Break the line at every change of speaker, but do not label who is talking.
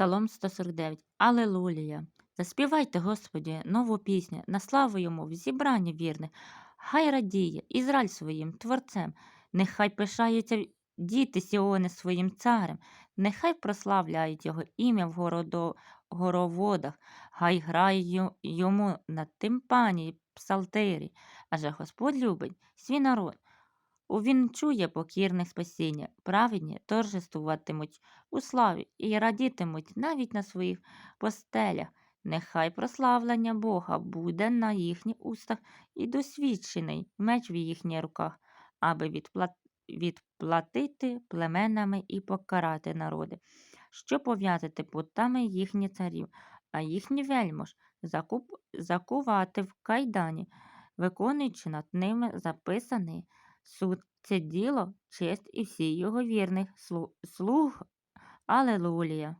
Псалом 149. Алелуя! Заспівайте, Господі, нову пісню, на славу йому в зібранні вірних. Хай радіє Ізраїль своїм творцем, нехай пишаються діти Сіони своїм царем, нехай прославляють його ім'я в городо, гороводах, хай грає йому на тимпані псалтирі, адже Господь любить свій народ. Увінчує покірних спасіння, праведні торжествуватимуть у славі і радітимуть навіть на своїх постелях. Нехай прославлення Бога буде на їхніх устах і досвідчений меч в їхніх руках, аби відпла- відплатити племенами і покарати народи, що пов'язати путами їхні царів, а їхні вельмож закуп... закувати в кайдані, виконуючи над ними записаний суд це діло, честь і всі його вірних слуг. Алелуя!